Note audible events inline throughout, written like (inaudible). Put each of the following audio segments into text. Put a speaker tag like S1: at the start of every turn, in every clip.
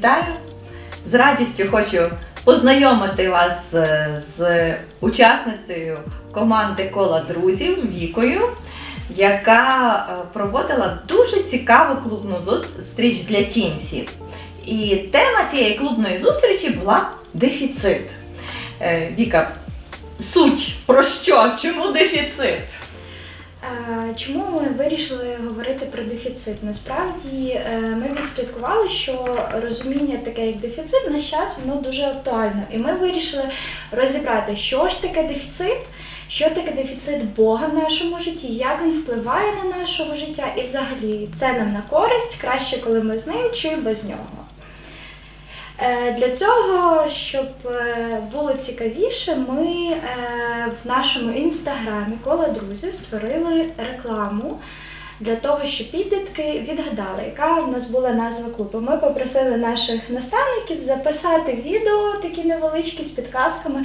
S1: Вітаю! З радістю хочу познайомити вас з, учасницею команди Кола друзів Вікою, яка е, проводила дуже цікаву клубну зустріч для тінсі. І тема цієї клубної зустрічі була дефіцит. Е, Віка, суть про що? Чому дефіцит?
S2: Чому ми вирішили говорити про дефіцит? Насправді е, ми відслідкували, що розуміння таке як дефіцит в наш час воно дуже актуально. І ми вирішили розібрати, що ж таке дефіцит, що таке дефіцит Бога в нашому житті, як він впливає на нашого життя, і взагалі це нам на користь краще, коли ми з ним чи без нього. Е, Для цього, щоб е, було цікавіше, ми е, в нашому інстаграмі коло друзів створили рекламу для того, щоб підлітки відгадали, яка в нас була назва клубу. Ми попросили наших наставників записати відео такі невеличкі з підказками.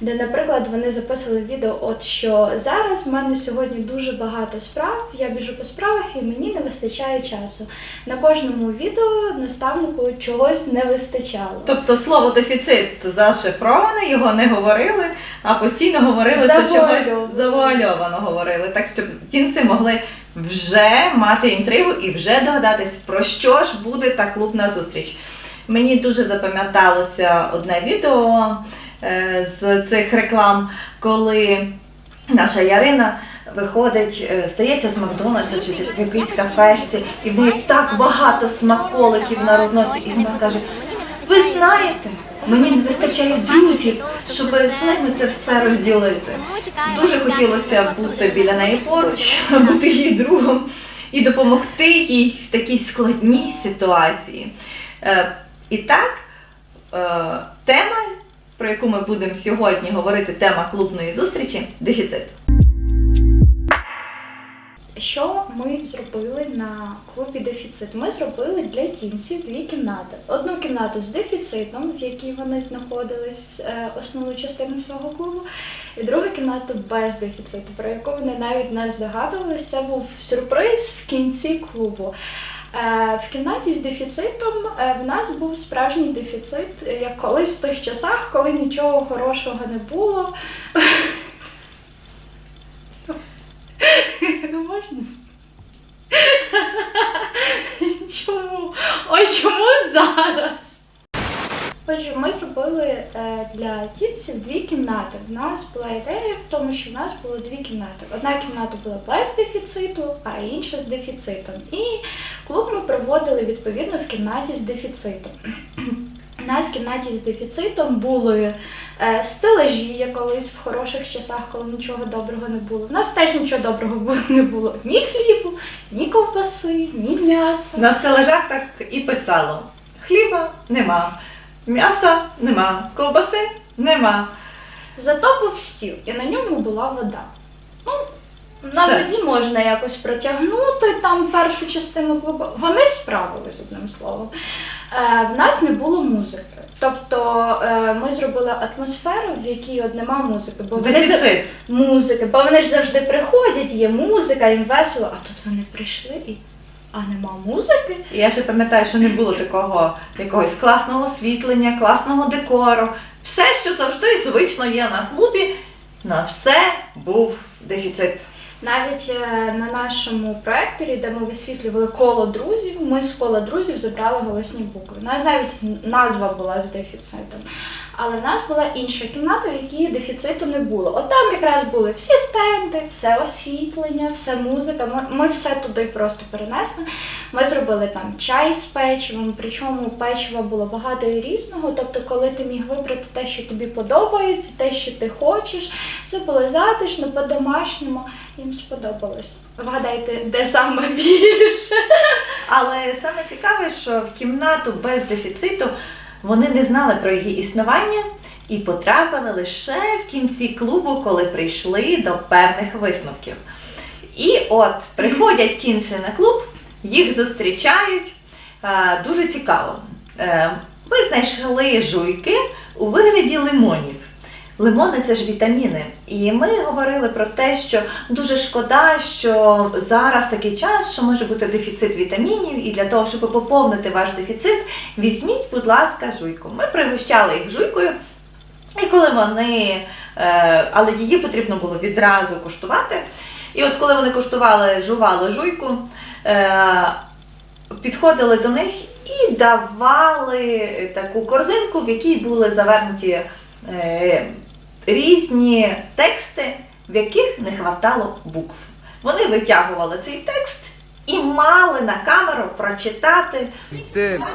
S2: Де, наприклад, вони записали відео, от що зараз в мене сьогодні дуже багато справ, я біжу по справах і мені не вистачає часу. На кожному відео наставнику чогось не вистачало.
S1: Тобто слово дефіцит зашифроване, його не говорили, а постійно говорили, що чогось завуальовано говорили, так щоб тінси могли вже мати інтригу і вже догадатись, про що ж буде та клубна зустріч. Мені дуже запам'яталося одне відео з цих реклам, коли наша Ярина виходить, е, здається, з Макдональдса чи з якоїсь кафешці, і в неї так багато смаколиків на розносі, і вона каже: ви знаєте, мені не вистачає друзів, щоб з ними це все розділити. Дуже хотілося бути біля неї поруч, (laughs) бути її другом і допомогти їй в такій складній ситуації. Е, І так, е, тема, про яку ми будемо сьогодні говорити, тема клубної зустрічі дефіцит.
S2: Що ми зробили на клубі дефіцит? Ми зробили для тінців дві кімнати. Одну кімнату з дефіцитом, в якій вони знаходились е, основну частину всього клубу, і другу кімнату без дефіциту, про яку вони навіть не здогадувались. Це був сюрприз в кінці клубу. Е, В кімнаті з дефіцитом е, в нас був справжній дефіцит, е, як колись в тих часах, коли нічого хорошого не було. Можна? Чому? Ой, чому зараз? Отже, зробили е, для тітців дві кімнати. В нас була ідея в тому, що в нас було дві кімнати. Одна кімната була без дефіциту, а інша з дефіцитом. І клуб ми проводили відповідно в кімнаті з дефіцитом. У нас в кімнаті з дефіцитом були е, стелажі, як колись в хороших часах, коли нічого доброго не було. У нас теж нічого доброго не було. Ні хлібу, ні ковбаси, ні м'яса.
S1: На стелажах так і писало: хліба нема, м'яса нема, ковбаси нема.
S2: Зато був стіл, і на ньому була вода. Ну, на
S1: Все.
S2: воді можна якось протягнути там першу частину клубу. Вони справились одним словом. Е, в нас не було музики. Тобто е, ми зробили атмосферу, в якій от нема музики. Бо вони за-
S1: Дефіцит.
S2: музики, бо вони ж завжди приходять, є музика, їм весело, а тут вони прийшли і. А нема музики?
S1: І я ще пам'ятаю, що не було такого якогось класного освітлення, класного декору. Все, що завжди звично є на клубі, на все був дефіцит.
S2: Навіть е, на нашому проекторі, де ми висвітлювали коло друзів, ми з кола друзів забрали голосні букви. У нас навіть назва була з дефіцитом. Але в нас була інша кімната, в якій дефіциту не було. От там якраз були всі стенди, все освітлення, все музика. Ми, ми все туди просто перенесли. Ми зробили там чай з печивом, причому печива було багато і різного. Тобто, коли ти міг вибрати те, що тобі подобається, те, що ти хочеш, все було затишно, по-домашньому. Їм сподобалось. Вгадайте, де саме більше.
S1: Але саме цікаве, що в кімнату без дефіциту вони не знали про її існування і потрапили лише в кінці клубу, коли прийшли до певних висновків. І от приходять тінші на клуб, їх зустрічають е, дуже цікаво. Е, Ми знайшли жуйки у вигляді лимонів. Лимони це ж вітаміни. І ми говорили про те, що дуже шкода, що зараз такий час, що може бути дефіцит вітамінів, і для того, щоб поповнити ваш дефіцит, візьміть, будь ласка, жуйку. Ми пригощали їх жуйкою. І коли вони, е, але її потрібно було відразу куштувати. І от коли вони куштували, жували жуйку, е, підходили до них і давали таку корзинку, в якій були завернуті е, різні тексти, в яких не хватало букв. Вони витягували цей текст і мали на камеру прочитати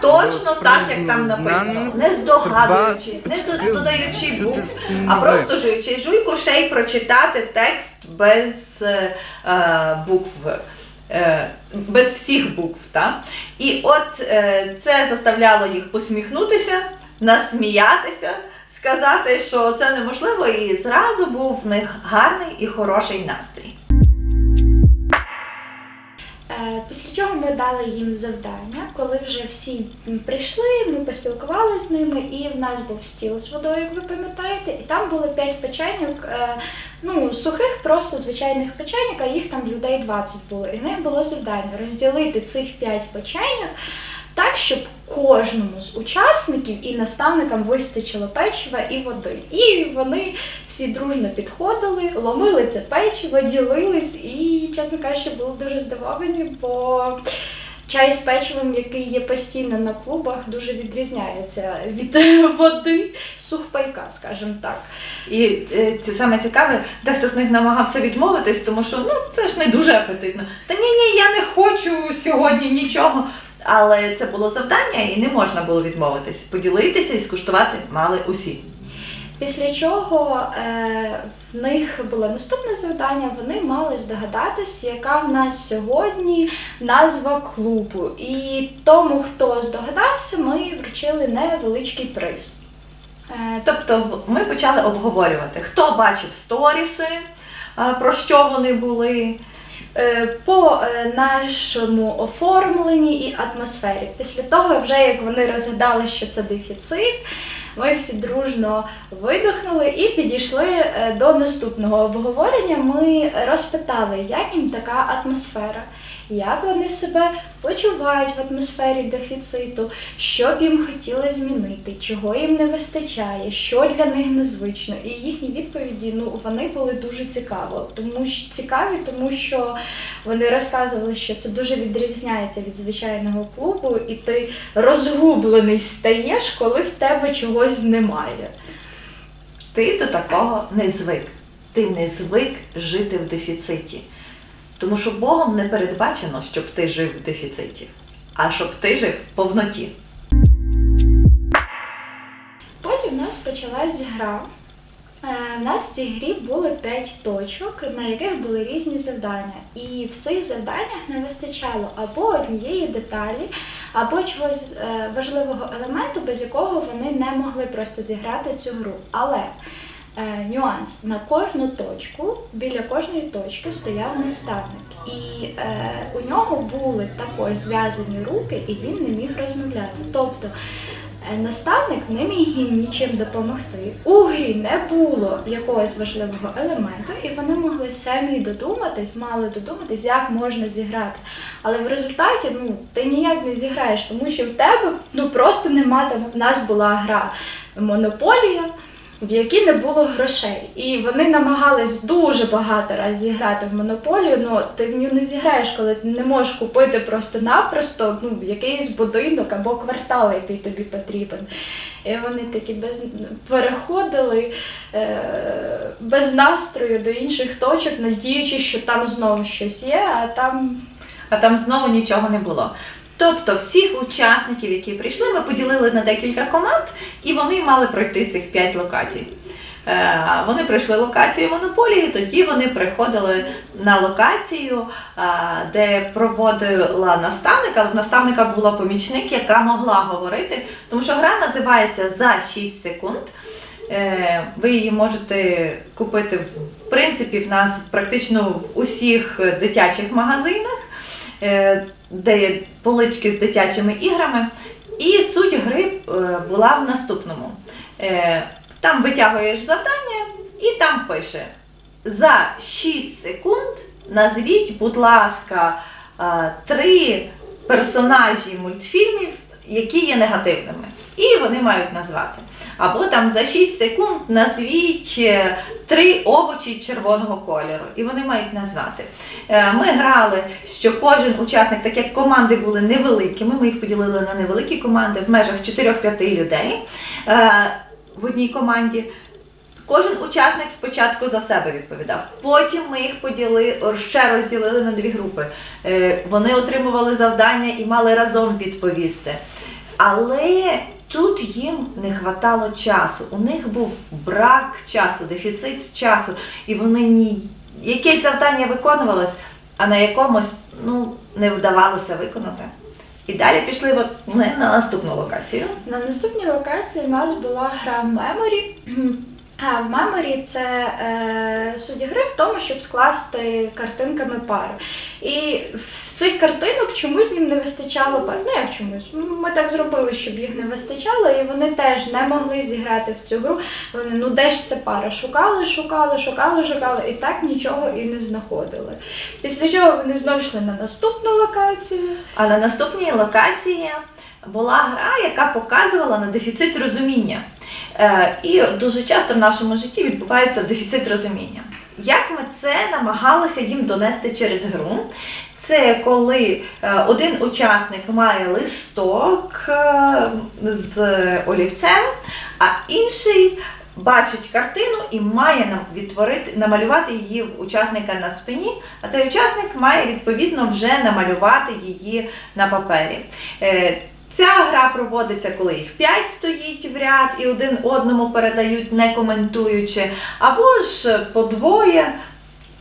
S1: точно так, як там написано, не здогадуючись, не додаючи букв, а просто жуючи жуйку, ще й прочитати текст без е, е, букв. е, Без всіх букв. Та? І от е, це заставляло їх посміхнутися, насміятися, сказати, що це неможливо, і зразу був в них гарний і хороший настрій.
S2: Е, Після чого ми дали їм завдання, коли вже всі прийшли, ми поспілкувалися з ними, і в нас був стіл з водою, як ви пам'ятаєте, і там було 5 печеньок, е, ну, сухих, просто звичайних печеньок, а їх там людей 20 було. І в них було завдання розділити цих 5 печеньок так, щоб кожному з учасників і наставникам вистачило печива і води. І вони всі дружно підходили, ломили це печиво, ділились і, чесно кажучи, були дуже здивовані, бо чай з печивом, який є постійно на клубах, дуже відрізняється від (laughs) води сухпайка, скажімо так.
S1: І е, це саме цікаве, дехто з них намагався відмовитись, тому що ну це ж не дуже апетитно. Та ні, ні, я не хочу сьогодні нічого. Але це було завдання, і не можна було відмовитись. Поділитися і скуштувати мали усі.
S2: Після чого е, в них було наступне завдання, вони мали здогадатись, яка в нас сьогодні назва клубу. І тому, хто здогадався, ми вручили невеличкий приз. Е,
S1: Тобто ми почали обговорювати, хто бачив сторіси, а, про що вони були.
S2: Е, по е, нашому оформленні і атмосфері. Після того, вже як вони розгадали, що це дефіцит, ми всі дружно видихнули і підійшли е, до наступного обговорення. Ми розпитали, як їм така атмосфера, як вони себе почувають в атмосфері дефіциту, що б їм хотіли змінити, чого їм не вистачає, що для них незвично. І їхні відповіді ну вони були дуже цікаво, тому що цікаві, тому що вони розказували, що це дуже відрізняється від звичайного клубу, і ти розгублений стаєш, коли в тебе чогось немає.
S1: Ти до такого не звик. Ти не звик жити в дефіциті. Тому що Богом не передбачено, щоб ти жив в дефіциті, а щоб ти жив в повноті.
S2: Потім в нас почалась гра. Е, В нас в цій грі було 5 точок, на яких були різні завдання. І в цих завданнях не вистачало або однієї деталі, або чогось е, важливого елементу, без якого вони не могли просто зіграти цю гру. Але е, нюанс на кожну точку, біля кожної точки стояв наставник. І е, у нього були також зв'язані руки, і він не міг розмовляти. Тобто Е, Наставник не міг їм нічим допомогти. У грі не було якогось важливого елементу, і вони могли самі додуматись, мали додуматись, як можна зіграти. Але в результаті ну, ти ніяк не зіграєш, тому що в тебе ну, просто нема там. В нас була гра Монополія, в якій не було грошей. І вони намагались дуже багато разів зіграти в монополію, але ти в нього не зіграєш, коли ти не можеш купити просто-напросто ну, якийсь будинок або квартал, який тобі потрібен. І вони такі без переходили е, без настрою до інших точок, надіючись, що там знову щось є, а там
S1: а там знову нічого не було. Тобто всіх учасників, які прийшли, ми поділили на декілька команд, і вони мали пройти цих п'ять локацій. Е, Вони пройшли локацію монополії, тоді вони приходили на локацію, е, де проводила наставник, але в наставника була помічник, яка могла говорити, тому що гра називається за 6 секунд. Е, Ви її можете купити в принципі в нас практично в усіх дитячих магазинах, де полички з дитячими іграми. І суть гри е, була в наступному. Е, Там витягуєш завдання і там пише: за 6 секунд назвіть, будь ласка, е, три персонажі мультфільмів, які є негативними. І вони мають назвати. Або там за 6 секунд назвіть е, три овочі червоного кольору, і вони мають назвати. Е, Ми грали, що кожен учасник, так як команди були невеликими, ми їх поділили на невеликі команди в межах 4-5 людей е, в одній команді. Кожен учасник спочатку за себе відповідав. Потім ми їх поділи, ще розділили на дві групи. Вони отримували завдання і мали разом відповісти. Але тут їм не хватало часу. У них був брак часу, дефіцит часу, і вони ні якесь завдання виконувалось, а на якомусь ну, не вдавалося виконати. І далі пішли от на наступну локацію.
S2: На наступній локації в нас була гра Memory. В Memory це е, суть гри в тому, щоб скласти картинками пару. І в цих картинок чомусь їм не вистачало пар. Ну як чомусь? Ми так зробили, щоб їх не вистачало, і вони теж не могли зіграти в цю гру. Вони ну де ж це пара? Шукали, шукали, шукали, шукали, і так нічого і не знаходили. Після чого вони знову йшли на наступну локацію.
S1: А на наступній локації була гра, яка показувала на дефіцит розуміння. Е, і дуже часто в нашому житті відбувається дефіцит розуміння. Як ми це намагалися їм донести через гру? Це коли е, один учасник має листок е, з олівцем, а інший бачить картину і має нам відтворити, намалювати її в учасника на спині, а цей учасник має відповідно вже намалювати її на папері. Ця гра проводиться, коли їх п'ять стоїть в ряд і один одному передають, не коментуючи, або ж по двоє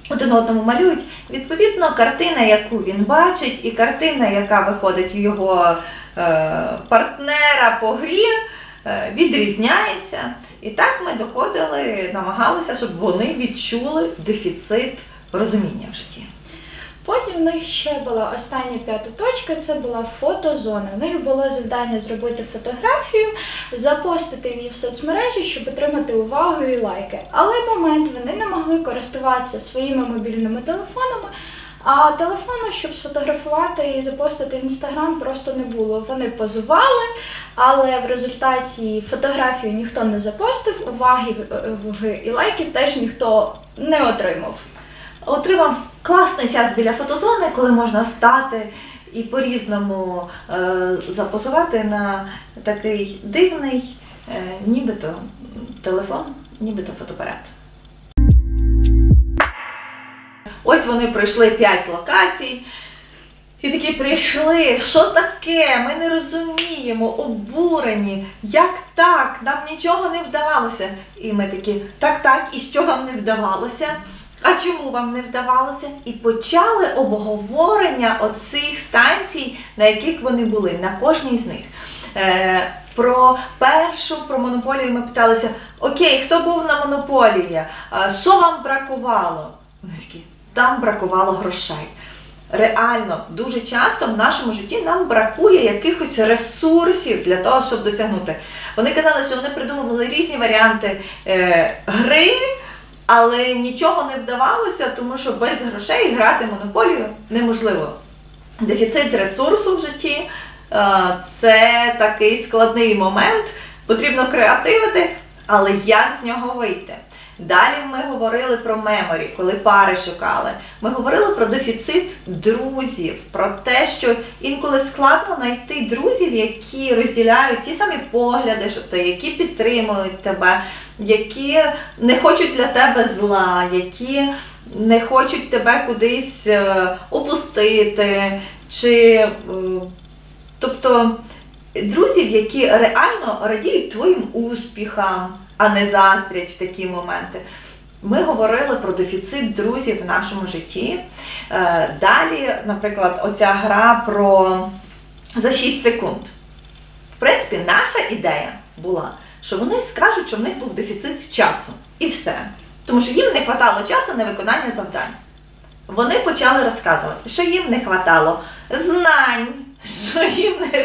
S1: один одному малюють. Відповідно, картина, яку він бачить, і картина, яка виходить в його е, партнера по грі, е, відрізняється. І так ми доходили, намагалися, щоб вони відчули дефіцит розуміння в житті.
S2: Потім в них ще була остання п'ята точка, це була фотозона. В них було завдання зробити фотографію, запостити її в соцмережі, щоб отримати увагу і лайки. Але момент вони не могли користуватися своїми мобільними телефонами. А телефону, щоб сфотографувати і запостити інстаграм, просто не було. Вони позували, але в результаті фотографію ніхто не запостив, уваги е, і лайків теж ніхто не отримав.
S1: Отримав класний час біля фотозони, коли можна стати і по-різному е, запозувати на такий дивний, е, нібито телефон, нібито фотоапарат. Ось вони пройшли 5 локацій. І такі прийшли, що таке? Ми не розуміємо, обурені. Як так? Нам нічого не вдавалося. І ми такі, так, так, і що вам не вдавалося? А чому вам не вдавалося? І почали обговорення оцих станцій, на яких вони були, на кожній з них. Е, про першу, про монополію ми питалися: Окей, хто був на монополії? А Що вам бракувало? Вони такі, там бракувало грошей. Реально, дуже часто в нашому житті нам бракує якихось ресурсів для того, щоб досягнути. Вони казали, що вони придумували різні варіанти е, гри, але нічого не вдавалося, тому що без грошей грати монополію неможливо. Дефіцит ресурсу в житті е, це такий складний момент. Потрібно креативити, але як з нього вийти? Далі ми говорили про меморі, коли пари шукали. Ми говорили про дефіцит друзів, про те, що інколи складно знайти друзів, які розділяють ті самі погляди, що ти, які підтримують тебе, які не хочуть для тебе зла, які не хочуть тебе кудись е, опустити, чи е, тобто друзів, які реально радіють твоїм успіхам, а не в такі моменти. Ми говорили про дефіцит друзів в нашому житті. Е, Далі, наприклад, оця гра про за 6 секунд. В принципі, наша ідея була, що вони скажуть, що в них був дефіцит часу. І все. Тому що їм не вистачало часу на виконання завдань. Вони почали розказувати, що їм не вистачало знань, що їм не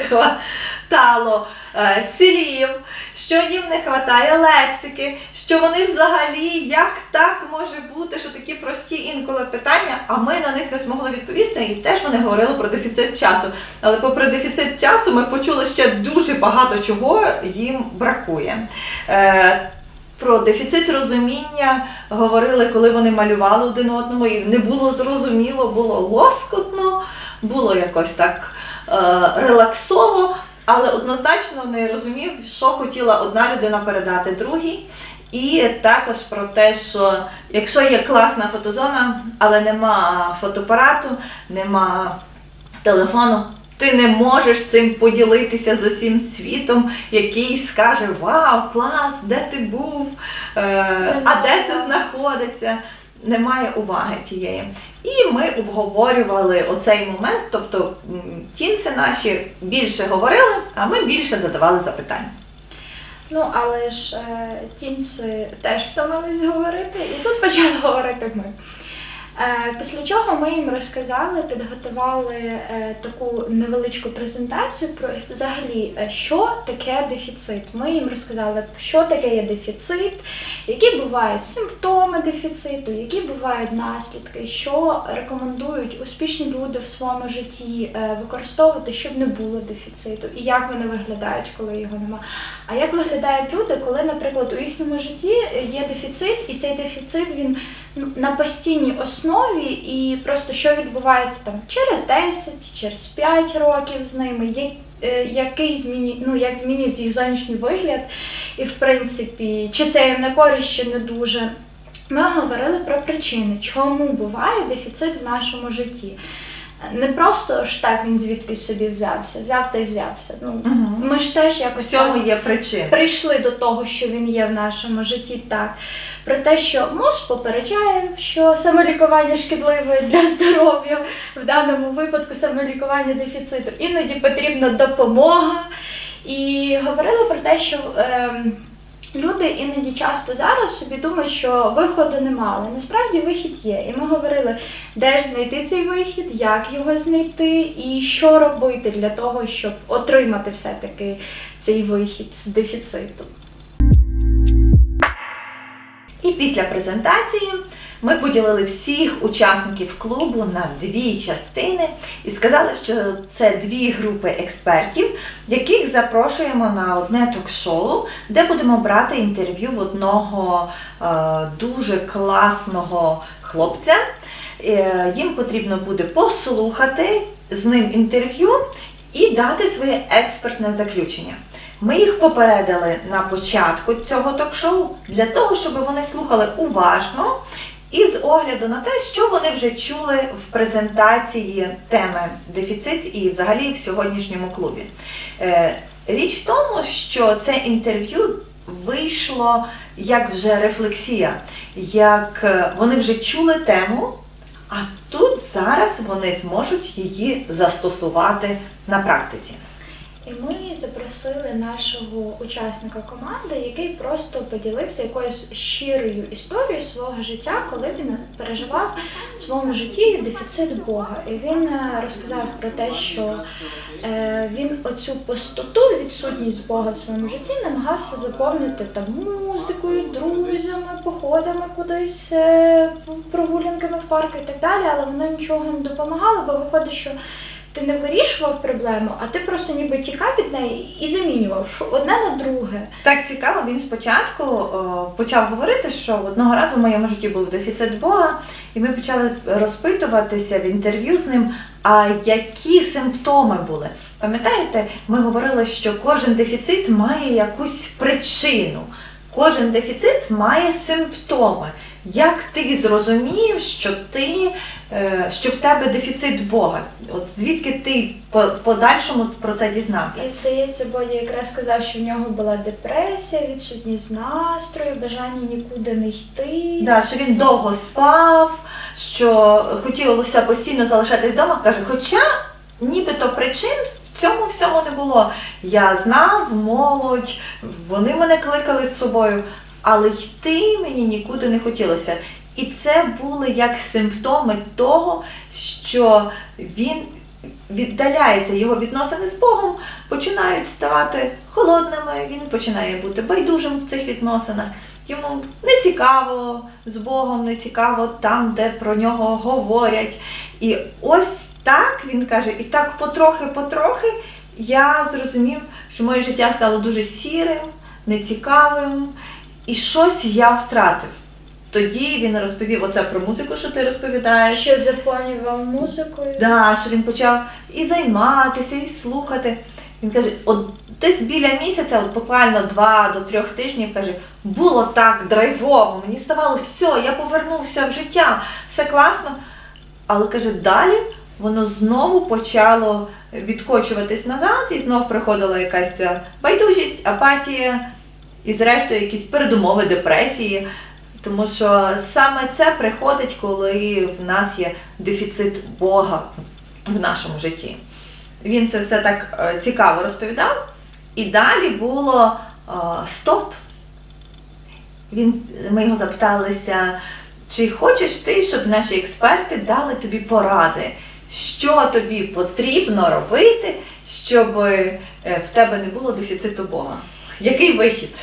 S1: вистачало е, слів, що їм не вистачає лексики, що вони взагалі як так може бути, що такі прості інколи питання, а ми на них не змогли відповісти, і теж вони говорили про дефіцит часу. Але попри дефіцит часу, ми почули ще дуже багато чого їм бракує. Е, про дефіцит розуміння говорили, коли вони малювали один одному, і не було зрозуміло, було лоскотно, було якось так е, релаксово, але однозначно не розумів, що хотіла одна людина передати другій. І також про те, що якщо є класна фотозона, але нема фотоапарату, нема телефону, ти не можеш цим поділитися з усім світом, який скаже Вау, клас, де ти був? Е, а де це знаходиться? Немає уваги тієї. І ми обговорювали оцей момент, тобто тінці наші більше говорили, а ми більше задавали запитань.
S2: Ну, але ж е, тінці теж втомились говорити, і тут почали (laughs) говорити ми. Е, після чого ми їм розказали, підготували е, таку невеличку презентацію про взагалі, е, що таке дефіцит. Ми їм розказали, що таке є дефіцит, які бувають симптоми дефіциту, які бувають наслідки, що рекомендують успішні люди в своєму житті використовувати, щоб не було дефіциту, і як вони виглядають, коли його нема. А як виглядають люди, коли, наприклад, у їхньому житті є дефіцит, і цей дефіцит він на постійній основі, і просто що відбувається там через 10, через 5 років з ними, е, який змінює, ну, як змінюється їх зовнішній вигляд, і в принципі, чи це їм на користь, чи не дуже. Ми говорили про причини, чому буває дефіцит в нашому житті. Не просто ж так він звідкись собі взявся, взяв та й взявся. Ну,
S1: Мгм.
S2: ми ж теж якось так
S1: є причина.
S2: прийшли до того, що він є в нашому житті, так. Про те, що мозк попереджає, що самолікування шкідливе для здоров'я, в даному випадку самолікування дефіциту. Іноді потрібна допомога. І говорили про те, що ем, люди іноді часто зараз собі думають, що виходу немає. Але насправді вихід є. І ми говорили, де ж знайти цей вихід, як його знайти, і що робити для того, щоб отримати все-таки цей вихід з дефіциту.
S1: І після презентації ми поділили всіх учасників клубу на дві частини і сказали, що це дві групи експертів, яких запрошуємо на одне ток-шоу, де будемо брати інтерв'ю в одного е, дуже класного хлопця. Е, їм потрібно буде послухати з ним інтерв'ю і дати своє експертне заключення. Ми їх попередили на початку цього ток-шоу для того, щоб вони слухали уважно і з огляду на те, що вони вже чули в презентації теми дефіцит і взагалі в сьогоднішньому клубі. Е, Річ в тому, що це інтерв'ю вийшло як вже рефлексія, як е, вони вже чули тему, а тут зараз вони зможуть її застосувати на практиці.
S2: І ми запросили нашого учасника команди, який просто поділився якоюсь щирою історією свого життя, коли він переживав в своєму житті дефіцит Бога. І він е, розказав про те, що е, він оцю пустоту, відсутність Бога в своєму житті намагався заповнити там музикою, друзями, походами кудись, е, прогулянками в парку і так далі, але воно нічого не допомагало, бо виходить, що ти не вирішував проблему, а ти просто ніби тікав від неї і замінював одне на друге.
S1: Так цікаво, він спочатку о, почав говорити, що одного разу в моєму житті був дефіцит Бога, і ми почали розпитуватися в інтерв'ю з ним, а які симптоми були. Пам'ятаєте, ми говорили, що кожен дефіцит має якусь причину, кожен дефіцит має симптоми. Як ти зрозумів, що ти що в тебе дефіцит Бога? От звідки ти в подальшому про це дізнався?
S2: І здається, Бодя якраз сказав, що в нього була депресія, відсутність настрою, бажання нікуди не йти.
S1: Да, що він довго спав, що хотілося постійно залишатись вдома. Каже, хоча нібито причин в цьому всьому не було. Я знав, молодь, вони мене кликали з собою, але йти мені нікуди не хотілося. І це були як симптоми того, що він віддаляється його відносини з Богом, починають ставати холодними, він починає бути байдужим в цих відносинах. Йому не цікаво з Богом, не цікаво там, де про нього говорять. І ось так він каже, і так потрохи-потрохи я зрозумів, що моє життя стало дуже сірим, нецікавим, і щось я втратив. Тоді він розповів оце про музику, що ти розповідаєш.
S2: Що заповнював музикою.
S1: Да, що він почав і займатися, і слухати. Він каже, от десь біля місяця, от буквально два до трьох тижнів, каже, було так драйвово, мені ставало все, я повернувся в життя, все класно. Але каже, далі воно знову почало відкочуватись назад, і знов приходила якась байдужість, апатія, і зрештою якісь передумови депресії. Тому що саме це приходить, коли в нас є дефіцит Бога в нашому житті. Він це все так е, цікаво розповідав. І далі було е, стоп. Він, ми його запиталися, чи хочеш ти, щоб наші експерти дали тобі поради, що тобі потрібно робити, щоб е, в тебе не було дефіциту Бога? Який вихід?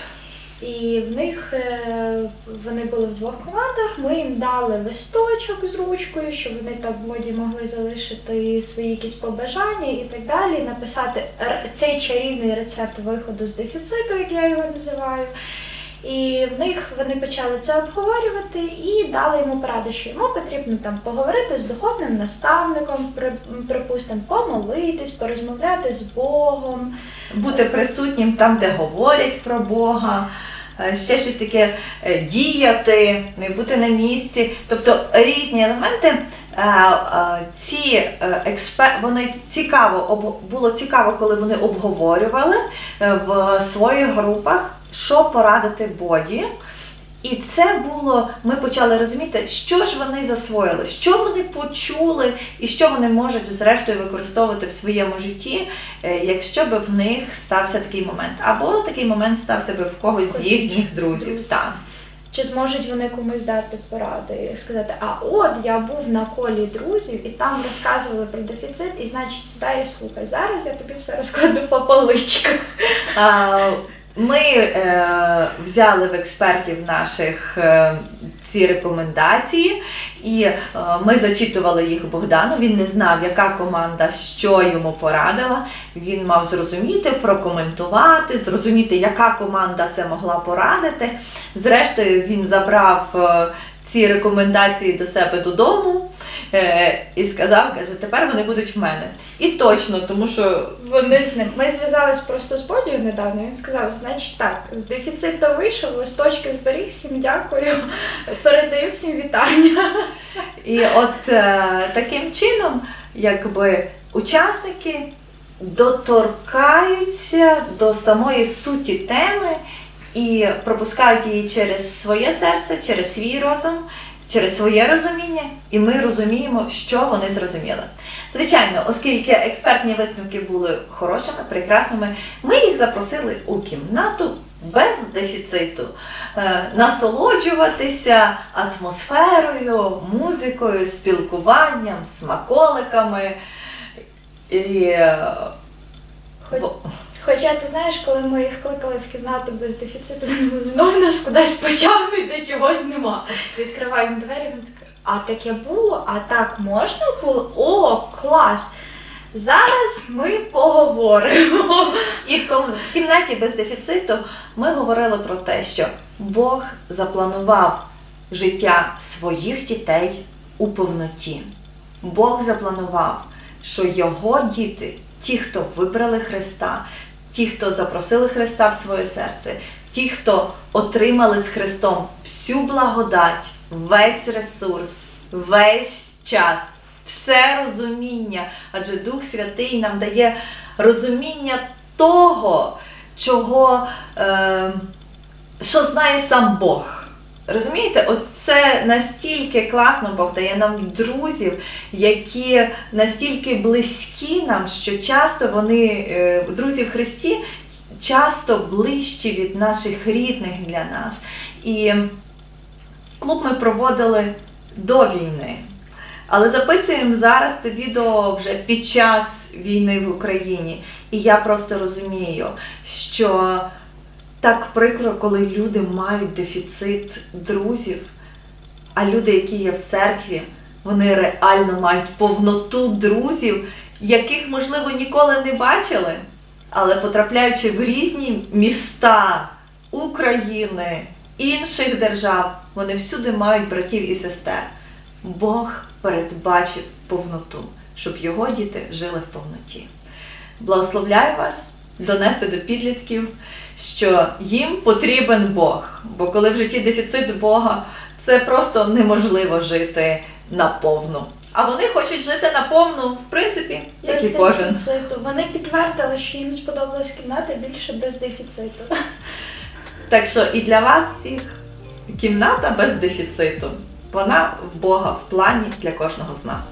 S2: І в них е, вони були в двох командах. Ми їм дали листочок з ручкою, щоб вони там моді могли залишити свої якісь побажання і так далі. Написати цей чарівний рецепт виходу з дефіциту, як я його називаю. І в них вони почали це обговорювати і дали йому пораду, що йому потрібно там поговорити з духовним наставником, при- припустимо, помолитись, порозмовляти з Богом.
S1: бути присутнім там, де говорять про Бога, ще щось таке е, діяти, не бути на місці. Тобто різні елементи. Е, е, Ці е, експер... вони цікаво було цікаво, коли вони обговорювали е, в своїх групах, що порадити Боді. І це було, ми почали розуміти, що ж вони засвоїли, що вони почули і що вони можуть зрештою використовувати в своєму житті, е, якщо би в них стався такий момент. Або такий момент стався би в когось з їхніх друзів. Так.
S2: Чи зможуть вони комусь дати поради сказати, а от я був на колі друзів і там розказували про дефіцит, і значить сідай і слухай. Зараз я тобі все розкладу по поличках.
S1: Ми е, взяли в експертів наших е, ці рекомендації, і е, ми зачитували їх Богдану. Він не знав, яка команда що йому порадила. Він мав зрозуміти, прокоментувати, зрозуміти, яка команда це могла порадити. Зрештою, він забрав е, ці рекомендації до себе додому і сказав, каже, тепер вони будуть в мене. І точно, тому що
S2: Вони з ним. Ми зв'язались просто з Бодію недавно. Він сказав, значить так, з дефіциту вийшов, листочки зберіг, всім дякую, передаю всім вітання.
S1: І от е, таким чином, якби учасники доторкаються до самої суті теми і пропускають її через своє серце, через свій розум, через своє розуміння, і ми розуміємо, що вони зрозуміли. Звичайно, оскільки експертні висновки були хорошими, прекрасними, ми їх запросили у кімнату без дефіциту, е, насолоджуватися атмосферою, музикою, спілкуванням, смаколиками. І, е,
S2: Хоч- Хоча ти знаєш, коли ми їх кликали в кімнату без дефіциту, (laughs) вони знову нас кудись потягнуть, де чогось нема. Відкриваємо двері, він такий, а таке було, а так можна було? О, клас! Зараз ми поговоримо.
S1: І в ком- в кімнаті без дефіциту ми говорили про те, що Бог запланував життя своїх дітей у повноті. Бог запланував, що його діти, ті, хто вибрали Христа, ті, хто запросили Христа в своє серце, ті, хто отримали з Христом всю благодать, весь ресурс, весь час, все розуміння, адже Дух Святий нам дає розуміння того, чого, е, що знає сам Бог. Розумієте, оце настільки класно Бог дає нам друзів, які настільки близькі нам, що часто вони, е, друзі в Христі, часто ближчі від наших рідних для нас. І клуб ми проводили до війни. Але записуємо зараз це відео вже під час війни в Україні. І я просто розумію, що так прикро, коли люди мають дефіцит друзів, а люди, які є в церкві, вони реально мають повноту друзів, яких, можливо, ніколи не бачили, але потрапляючи в різні міста України, інших держав, вони всюди мають братів і сестер. Бог передбачив повноту, щоб його діти жили в повноті. Благословляю вас донести до підлітків, що їм потрібен Бог. Бо коли в житті дефіцит Бога, це просто неможливо жити наповну. А вони хочуть жити наповну, в принципі, як
S2: без
S1: і кожен.
S2: дефіциту. Вони підтвердили, що їм сподобалась кімната більше без дефіциту.
S1: Так що і для вас всіх кімната без дефіциту. Вона в Бога в плані для кожного з нас.